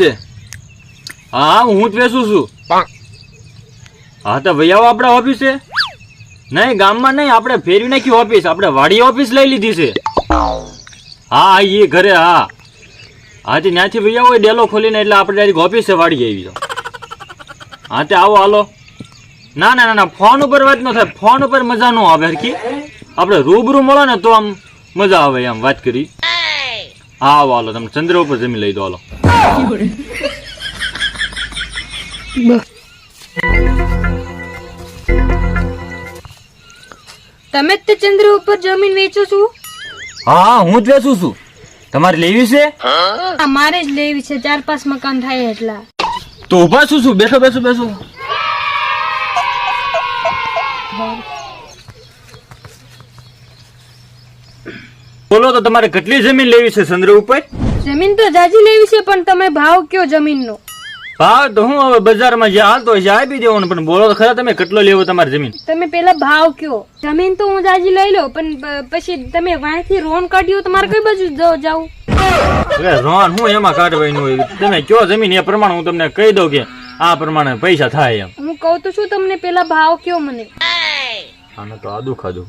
છે? હા હું જ બેસું છું. હા તો ભાઈ આવો આપણે ઓફિસે નહીં ગામમાં નહીં આપણે ફેરવી નાખી ઓફિસ આપણે વાડી ઓફિસ લઈ લીધી છે. હા એ ઘરે હા. હા તે ત્યાંથી ભાઈ આવો ડેલો ખોલીને એટલે આપણે ડાયરેક્ટ ઓફિસે વાડી આવી હા તે આવો હાલો. ના ના ના ના ફોન ઉપર વાત ન થાય. ફોન ઉપર મજા ન આવે હરખી. આપણે રૂબરૂ મળો ને તો આમ મજા આવે આમ વાત કરી. હા આવો હાલો તમે ચંદ્ર ઉપર જમી લઈ દો હાલો. તમે જ તે ચંદ્ર ઉપર જમીન વેચો છો? હા હું જ વેચું છું. તમારે લેવી છે? અમારે જ લેવી છે. ચાર પાંચ મકાન થાય એટલા. તો ઊભા છું છું. બેઠો બેસો બેસો. બોલો તો તમારે કેટલી જમીન લેવી છે ચંદ્ર ઉપર? જમીન તો જાજી લેવી છે પણ તમે ભાવ કયો જમીનનો? ભાવ તો હું હવે બજારમાં જે હાલતો છે આપી દેવાનું પણ બોલો ખરા તમે કેટલો લેવો તમારી જમીન? તમે પેલા ભાવ કયો? જમીન તો હું જાજી લઈ લઉં પણ પછી તમે વાંથી રોન કાઢ્યો તમારે કઈ બાજુ જ- રોન હું એમાં કાઢવાનું હોય? તમે કયો જમીન એ પ્રમાણે હું તમને કહી દઉં કે આ પ્રમાણે પૈસા થાય એમ. હું કહું તો છું તમને પેલા ભાવ કયો મને? આને તો આદુ ખાધું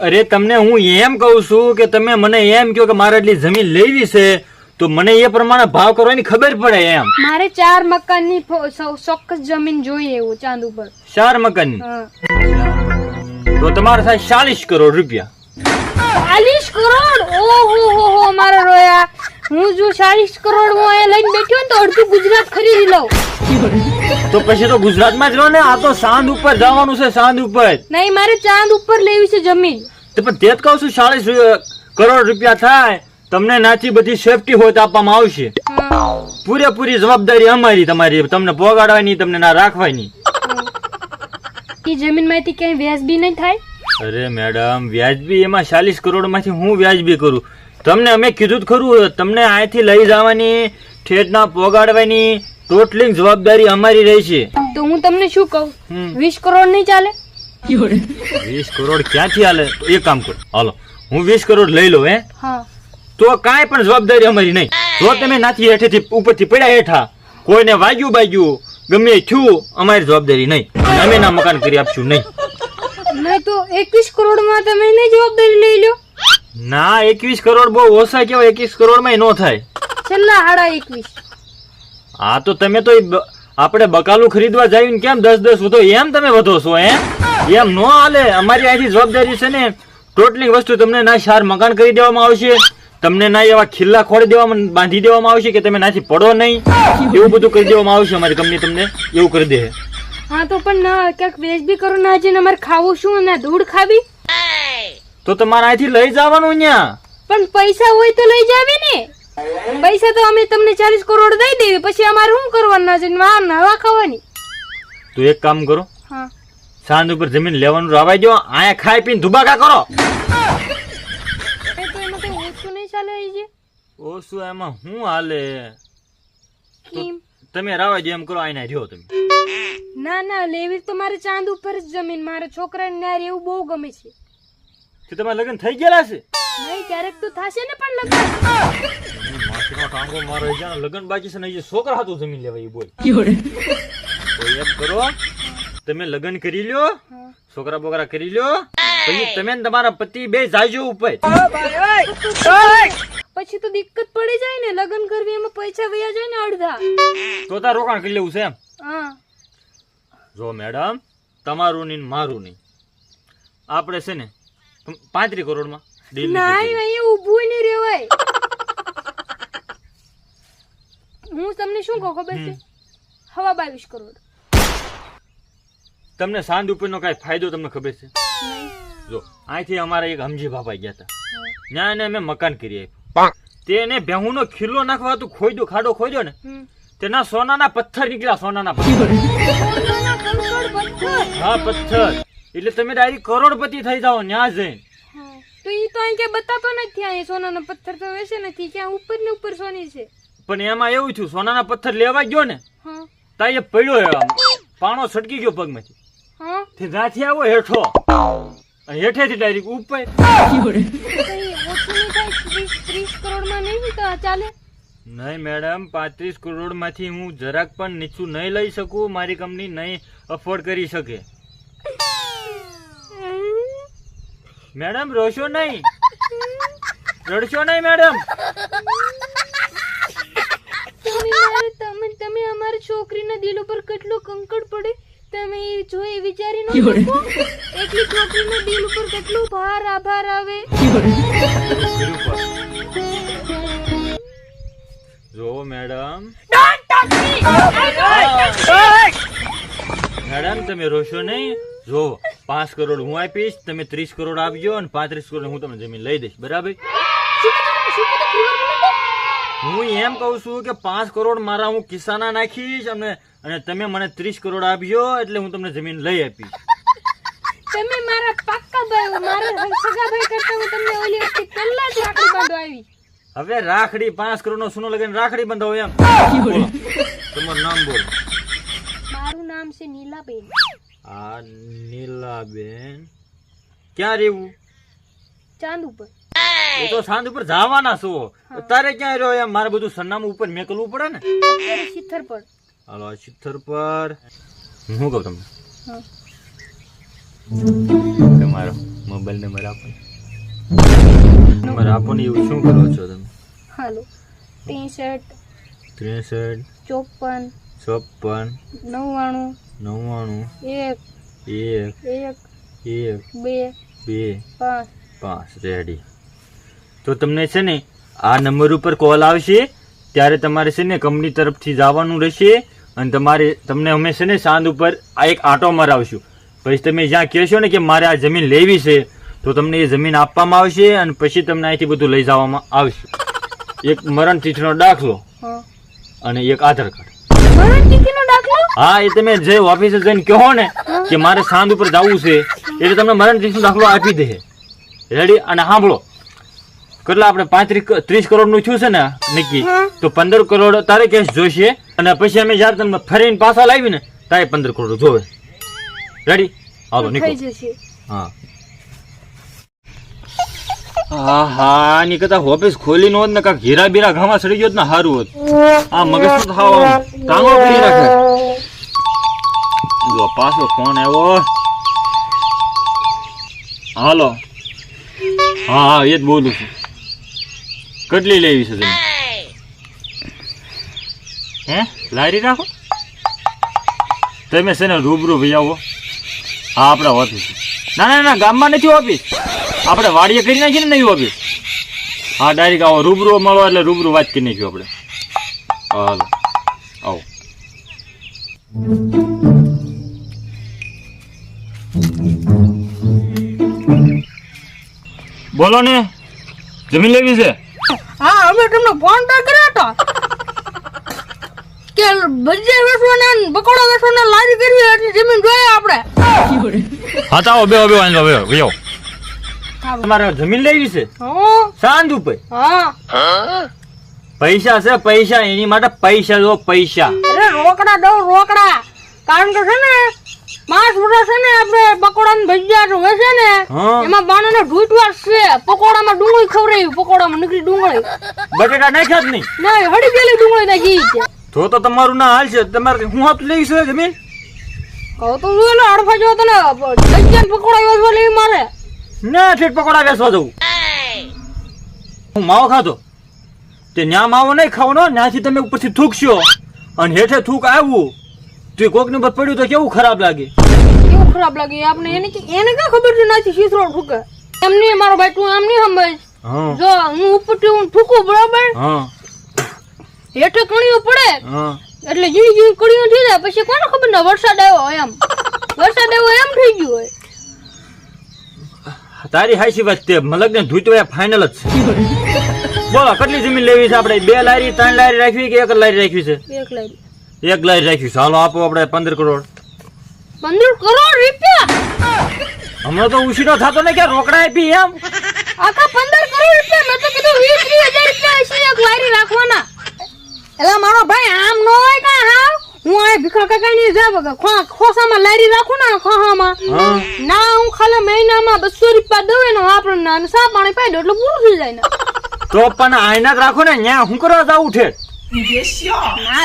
અરે તમને હું એમ કહું છું કે તમે મને એમ કહો કે મારે એટલી જમીન લેવી છે તો મને એ પ્રમાણે ભાવ કરવાની ખબર પડે એમ. મારે ચાર મકાનની ચોક્કસ જમીન જોઈએ એવું ચાંદ ઉપર. ચાર મકાનની? હા. તો તમારે થાય ચાલીસ કરોડ રૂપિયા. ચાલીસ કરોડ? ઓહો હો હો મારા રોયા. હું જો ચાલીસ કરોડ હું અહીંયા લઈને બેઠી તો અડધું ગુજરાત ખરીદી લઉં. તો પછી તો ગુજરાતમાં જ રહો ને આ તો સાંજ ઉપર જવાનું છે સાંજ ઉપર. નહીં મારે ચાંદ ઉપર લેવી છે જમીન. તો પણ તે જ કહું છું ચાલીસ કરોડ રૂપિયા થાય. તમને નાથી બધી સેફટી હોય તો આપવામાં આવશે. પૂરેપૂરી જવાબદારી અમારી તમારી. તમને પોગાડવાની તમને ના રાખવાની. ઈ જમીનમાંથી ક્યાંય વ્યાજબી નહીં થાય? અરે મેડમ વ્યાજબી એમાં ચાલીસ કરોડમાંથી હું વ્યાજબી કરું? તમને અમે કીધું જ ખરું તમને અહીંથી લઈ જવાની ઠેઠના પોગાડવાની ટોટલી જવાબદારી અમારી રહેશે તો હું તમને શું કહું? વીસ કરોડ નહીં ચાલે? વીસ કરોડ ક્યાંથી હાલે એક કામ કરો. હાલો હું વીસ કરોડ લઈ લઉં હે? હા. તો કાંઈ પણ જવાબદારી અમારી નહીં. જો તમે નાથી હેઠેથી ઉપરથી પડ્યા હેઠા કોઈને વાગ્યું બાગ્યું ગમે થયું અમારી જવાબદારી નહીં. અમે ના મકાન કરી આપશું નહીં. નહીં તો એકવીસ કરોડ તમે નહીં જવાબદારી લઈ લો ના એકવીસ કરોડ બહુ ઓછા કેવાય એકવીસ કરોડમાં નો થાય. છેલ્લા હાડા એકવીસ. હા તો તમે તો આપણે બકાલું ખરીદવા જઈને કેમ દસ દસ વધો? એમ તમે વધો છો એમ? એમ નો હાલે. અમારી અહીંથી જવાબદારી છે ને ટોટલી વસ્તુ તમને ના સાર મકાન કરી દેવામાં આવશે. તમને ના એવા ખિલ્લા ખોડી દેવામાં બાંધી દેવામાં આવશે કે તમે નાથી પડો નહીં? એવું બધું કરી દેવામાં આવશે અમારી કંપની તમને એવું કરી દે. હા તો પણ ના ક્યાંક વ્યાજબી કરો ના જઈને અમારે ખાવું શું ના ધૂળ ખાવી? તો તમારે અહીંથી લઈ જવાનું અહીંયા પણ પૈસા હોય તો લઈ જાવી ને. પૈસા તો અમે તમને ચાલીસ કરોડ દઈ દેવી પછી અમારે શું કરવાના છે? વા નવા ખાવાની. તો એક કામ કરો. હા. સાંજ ઉપર જમીન લેવાનું રાવાઈ દો અહીંયા ખાઈ પીને ધુબાકા કરો એ તો એમાં કઈ ઓછું નહીં ચાલે એ જે ઓછું એમાં શું હાલે? તમે રાવા જેમ કરો આઈને રહ્યો તમે. ના ના લેવી તો મારે ચાંદ ઉપર જ જમીન. મારા છોકરાને ન્યાર એવું બહુ ગમે છે. તો તમારા લગ્ન થઈ ગયેલા છે? નહીં ક્યારેક તો થશે ને પણ લગ્ન. માસીનો ટાંગો મારો એ જ્યાં લગ્ન બાકી છે ને એ છોકરા હાથું જમીન લેવાય એ બોલ. એમ કરો તમે લગ્ન કરી લ્યો છોકરા બોકરા કરી લ્યો પછી તમે તમારા પતિ બે જાજો ઉપર. પછી તો દિક્કત પડી જાય ને. લગ્ન કરવી એમાં પૈસા વયા જાય ને અડધા. તો તાર રોકાણ કરી લેવું છે એમ? જો મેડમ તમારું નહીં ને મારું નહીં આપણે છે ને પાંત્રી કરોડમાં ના અહીંયા ઊભું નહીં રેવાય હું તમને શું કહું ખબર છે? હવા બાવીસ કરોડ. તમને સાંજ ઉપરનો કાંઈ ફાયદો તમને ખબર છે? જો અહીંથી અમારા એક હમજી બાપા ગયા હતા. ત્યાં એને અમે મકાન કરી આપ્યું. તેને ભેહુંનો ખીલ્લો નાખવા હતું ખોઈ ખાડો ખોઈ ને. તેના સોનાના પથ્થર નીકળ્યા સોનાના પથ્થર. હા પથ્થર. એટલે તમે ડાયરેક્ટ કરોડપતિ થઈ જાઓ ન્યા જઈને. તો ઈ તો અહીં ક્યાંય બતાતો નથી અહીંયા સોનાના પથ્થર તો વેસે નથી ક્યાં ઉપર ને ઉપર સોની છે? પણ એમાં એવું થયું સોનાના પથ્થર લેવા ગયો ને હા. તા એ પડ્યો એવા પાણો છટકી ગયો પગમાંથી. હા. તે ત્યાંથી આવો હેઠો. હેઠેથી ડાયરેક્ટ નહીં ત્રીસ કરોડમાં નહીં તો ચાલે નહીં મેડમ પાંત્રીસ કરોડમાંથી હું જરાક પણ નીચું નહીં લઈ શકું, મારી કંપની નહીં અફોર્ડ કરી શકે. મેડમ રોશો નહીં. રડશો નહીં મેડમ તમે તમે અમારી છોકરીના દિલ ઉપર કેટલો કંકડ પડે? તમે જોઈ વિચારી નો શકો એટલી છોકરીના દિલ ઉપર કેટલો ભાર આભાર આવે? જો મેડમ. મેડમ તમે રોશો નહીં. જો પાંચ કરોડ હું આપીશ તમે ત્રીસ કરોડ આપજો અને પાંત્રીસ કરોડ હું તમને જમીન લઈ દઈશ. બરાબર? હું એમ કહું છું કે પાંચ કરોડ મારા હું કિસ્સાના નાખીશ અને અને તમે મને ત્રીસ કરોડ આપજો એટલે હું તમને જમીન લઈ આપીશ. તમે મારા પાક્કા ભાઈ મારા સગા ભાઈ કરતા હું તમને ઓલી વખતે પહેલા જ રાખડી બાંધો આવી. હવે રાખડી પાંચ કરોડ નો સોનો લગાવીને રાખડી બંધાવો એમ. તમારું નામ બોલો. મારું નામ છે નીલાબેન. આ નીલાબેન ક્યાં રહેવું? ચાંદ ઉપર. એ તો સાંજ ઉપર જવાના છો. તારે ક્યાં રહ્યો એમ? મારે બધું સરનામું ઉપર મેકલવું પડે ને? અત્યારે પર. હાલો આ શિથર પર. હું શું કહું તમને. તમારો મોબાઈલ નંબર આપો. નંબર આપો ને એવું શું કરો છો તમે? હાલો. ત્રેસઠ ત્રેસઠ ચોપન છપ્પન નવ્વાણું નવ્વાણું એક એક એક એક બે બે પાંચ. પાંચ. રેડી તો તમને છે ને આ નંબર ઉપર કોલ આવશે ત્યારે તમારે છે ને કંપની તરફથી જવાનું રહેશે અને તમારે તમને અમે છે ને સાંજ ઉપર આ એક આંટો મરાવશું. પછી તમે જ્યાં કહેશો ને કે મારે આ જમીન લેવી છે તો તમને એ જમીન આપવામાં આવશે અને પછી તમને અહીંથી બધું લઈ જવામાં આવશે. એક મરણ તિથિનો દાખલો અને એક આધાર કાર્ડ. હા એ તમે જે ઓફિસે જઈને કહો ને કે મારે સાંજ ઉપર જવું છે એટલે તમને મરણ તિથિનો દાખલો આપી દે. રેડી? અને સાંભળો. કેટલા આપણે પાંત્રીસ ત્રીસ કરોડનું થયું છે ને નક્કી? તો પંદર કરોડ તારે કેશ જોઈશે અને પછી અમે જયારે તમે ફરીને પાછા લાવી ને તારે પંદર કરોડ જોવે. રેડી હાલો નીકળો. હા હા. હા ની કરતા ઓફિસ ખોલી નો ને કાંક હીરા બીરા ઘામાં સડી ગયો ને સારું હોત. આ મગજ તો થાવ ટાંગો કરી રાખે જો પાછો ફોન આવ્યો. હાલો. હા હા એ જ બોલું છું. કેટલી લેવી છે તમે? હે? લારી રાખો. તમે છે ને રૂબરૂ ભાઈ આવો. હા આપણા ઓફિસ ના ના ના ગામમાં નથી ઓફિસ આપણે વાડીએ કરી નાખીએ ને નહીં ઓફિસ હા ડાયરેક્ટ આવો રૂબરૂ મળો એટલે રૂબરૂ વાત કરી નાખ્યું આપણે. હાલો આવો. બોલો ને જમીન લેવી છે? હા અમે તમને ફોન તો કર્યો હતો કે ભજીયા વેચવાના ને પકોડા વેચવાના લારી કરવી એટલી જમીન જોઈએ આપણે. હા તો આવો બે બે વાંધો બે બે તમારે જમીન લેવી છે? હા. સાંજ ઉપર? હા. પૈસા છે પૈસા એની માટે પૈસા જો પૈસા. અરે રોકડા દઉં રોકડા. કારણ કે છે ને પાંચ વર્ષ છે ને આપણે પકોડા ને ભજીયા હોય છે ને એમાં એમાં બાણાને ઢૂંઢવા છે. પકોડામાં ડુંગળી ખવડાવી પકોડામાં નીકળી ડુંગળી. બટેટા નાખ્યા જ નહીં. ના હળી ગયેલી ડુંગળી નાખી છે. તો તો તમારું ના હાલ છે. તમારે હું હાથ લેવી છે જમીન? કહું તો જો ને અડફા જો તને ભજીયા પકોડા વેચવા લેવી મારે. ના ઠેઠ પકોડા વેસવા જવું. હું માવો ખાધો. તે ન્યા માવો નહીં ખાવાનો ત્યાંથી તમે ઉપરથી થૂકશો. અને હેઠે થૂક આવ્યું. તો કોકની ઉપર પડ્યું તો કેવું ખરાબ લાગે? કેવું ખરાબ લાગે? આપણે એને કે- એને કા ખબર છે નથી શીતળો ઠુકે. એમની મારો ભાઈ તું આમ નહીં સમજ. જો હું ઉપરથી હું ઠુકું બરાબર? હેઠે કણીઓ પડે. એટલે જીવી જીવી કણીઓ થઈ જાય. પછી કોને ખબર ના વરસાદ આવ્યો એમ. વરસાદ આવ્યો એમ થઈ ગયું હોય. તારી હાઈસી વાત તે મલક ને ધૂતો એ ફાઇનલ જ છે. બોલો કેટલી જમીન લેવી છે આપણે? બે લારી ત્રણ લારી રાખવી કે એક જ લારી રાખવી છે? એક લારી. એક ગ્લાસ રાખવી છે હાલો આપો આપણે પંદર કરોડ. પંદર કરોડ રૂપિયા? હમણાં તો ઉછીનો થતો ને કે રોકડા આપી એમ. આખા પંદર કરોડ રૂપિયા? મેં તો કીધું વીસ ત્રીસ હજાર રૂપિયા હશે એક લારી રાખવાના. એટલે મારો ભાઈ આમ ન હોય કાંઈ હા હું આ ભીખા કાકા ની જાવ ખોસામાં લારી રાખું ને ખોહામાં. ના હું ખાલી મહિનામાં બસો રૂપિયા દઉં એનો આપણને સા પાણી પાડ્યો એટલે પૂરું થઈ જાય ને. તો પણ આયના જ રાખો ને ન્યા હું કરવા જાવું છે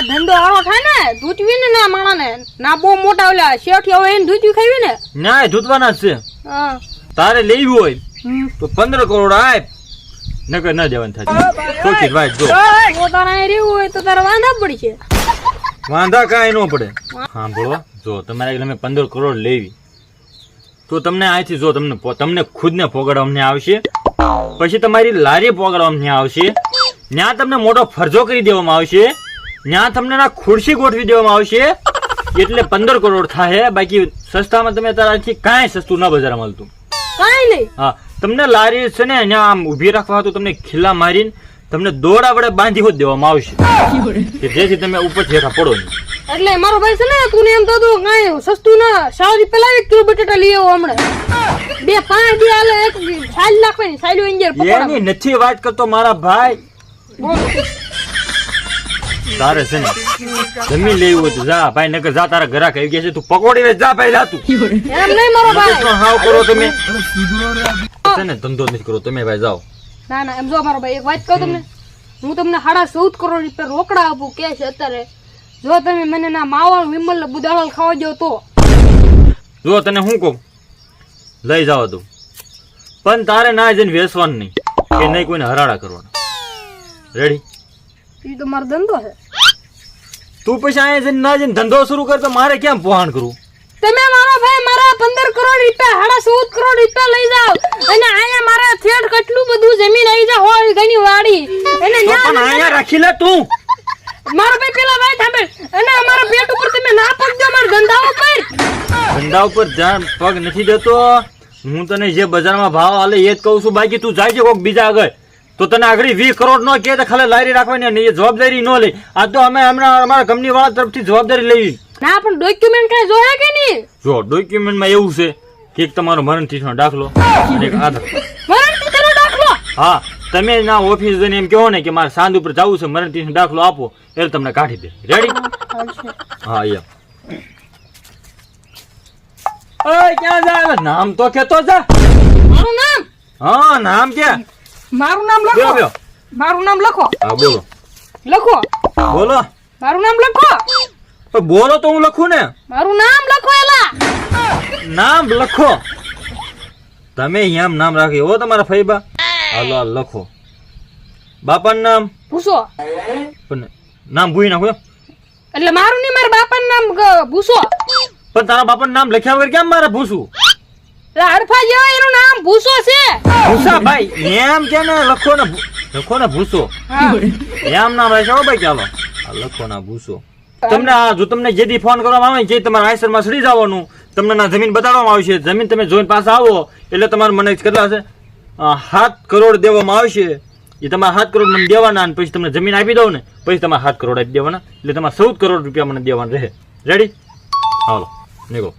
ધંધો આવો થાય ને ધૂચવી ને ના માણાને. ના બહુ મોટા ઓલા શેઠી હવે એને ધૂચવી ખાવી ને? ન્યાય ધૂતવાના જ છે. હા. તારે લેવી હોય તો પંદર કરોડ નકર ના દેવાનું થાય. ચોખી વાત જો. તો રહેવું હોય તો તારે વાંધા પડી છે. વાંધા કાંઈ ન પડે. સાંભળો જો તમારે તમે પંદર કરોડ લેવી. તો તમને અહીંથી જો તમને તમને ખુદને પોગાડવામાં આવશે. પછી તમારી લારી પોગાડવામાં આવશે. ત્યાં તમને મોટો ફરજો કરી દેવામાં આવશે. ત્યાં તમને ના ખુરશી ગોઠવી દેવામાં આવશે. એટલે પંદર કરોડ થાય બાકી સસ્તામાં તમે તારાથી કાંઈ સસ્તું ન બજારમાં મળતું. કાંઈ નહીં. હા તમને લારી છે ને અહીંયા આમ ઊભી રાખવા તો તમને ખીલ્લા મારીને તમને દોડા વડે બાંધી હોત દેવામાં આવશે. કે જેથી તમે ઉપર હેઠા પડો નહીં. એટલે મારો ભાઈ છે ને તું ને એમ તો તું કાંઈ સસ્તું ના સાવજી પેલા એક કિલો બટેટા લઈ આવો હમણાં. બે પાંચ બે હાલે એક સાલ નાખવાની ઇન્જર એની નથી વાત કરતો મારા ભાઈ. તારે છે ને જમીન લેવું હોય તો જા ભાઈ નકર જા તારા ઘરા કહી ગયા છે તું પકોડી રે જા ભાઈ જા તું. એમ નહીં મારો ભાઈ. હાવ કરો તમે. છે ને ધંધો નથી કરો તમે ભાઈ જાઓ. ના ના એમ જો મારો ભાઈ એક વાત કહું તમને. હું તમને સાડા ચૌદ કરોડ રૂપિયા રોકડા આપું કે છે અત્યારે. જો તમે મને ના માવા વિમલ ને બુદાળલ ખાવા દો તો. જો તને હું કહું લઈ જાવ તું. પણ તારે ના જઈને વેસવાનું નહીં કે નહીં કોઈને હરાડા કરવાના. રેડી એ તો મારો ધંધો છે. તું પછી અહીંયા જઈને ના જઈને ધંધો શરૂ કર તો મારે કેમ પોહાણ કરવું? તમે મારો ભાઈ મારા પંદર કરોડ રૂપિયા સાડા ચૌદ કરોડ રૂપિયા લઈ જાવ અને અહીંયા મારા થેટ કેટલું બધું જમીન આવી જા હોય ઘણી વાડી. અને પણ અહીંયા રાખી લે તું. મારો ભાઈ પેલા ભાઈ થાંભે. અને અમારા પેટ ઉપર તમે ના પગજો મારા ધંધા ઉપર. ધંધા ઉપર ધ્યાન પગ નથી દેતો. હું તને જે બજારમાં ભાવ હાલે એ જ કહું છું. બાકી તું જાય છે કોક બીજા આગળ. તો તને આગળ વીસ કરોડ નો કે તો ખાલી લારી રાખવાની અને એ જવાબદારી ન લે. આ તો અમે હમણાં અમારા કંપની વાળા તરફથી જવાબદારી લેવી ના પણ ડોક્યુમેન્ટ કઈ જોયા કે નહીં? જો ડોક્યુમેન્ટમાં એવું છે કે તમારો મરણ નો દાખલો અને આધાર. વરંટી કરો દાખલો? હા તમે ના ઓફિસ જઈને એમ કહો ને કે મારે સાંજ ઉપર જવું છે મરણ નો દાખલો આપો એટલે તમને કાઢી દે. રેડી હા એમ ઓય ક્યાં જાય નામ તો કેતો જા. મારું નામ? હા નામ ક્યાં? મારું નામ લખો. મારું નામ લખો. હા બોલો લખો. બોલો. મારું નામ લખો. બોલો તો હું લખું ને? મારું નામ લખો એલા. નામ લખો. તમે એમ નામ રાખી. હો તમારા ફઈબા હાલો લખો. બાપાનું નામ? પૂછો પણ નામ ભૂઈ નાખો એટલે મારું નહીં મારા બાપાનું નામ ભૂસો. પણ તારા બાપાનું નામ લખ્યા વગર કેમ મારે ભૂસું જેવા એનું નામ ભૂસો છે. ભૂસા ભાઈ એમ કે ને લખો ને લખો ને ભૂસો. એમ નામ રાખ્યા હો ભાઈ ચાલો. લખો ના ભૂસો. તમને આ જો તમને જેથી ફોન કરવામાં આવે જે તમારા આઈસરમાં સડી જવાનું તમને ના જમીન બતાડવામાં આવશે. જમીન તમે જોઈને પાસે આવો એટલે તમારે મને કેટલા છે અ, સાત કરોડ દેવામાં આવશે. એ તમારે સાત કરોડ મને દેવાના અને પછી તમને જમીન આપી દઉં ને પછી તમારે સાત કરોડ આપી દેવાના. એટલે તમારે ચૌદ કરોડ રૂપિયા મને દેવાના રહે. રેડી હાલો નીકળો.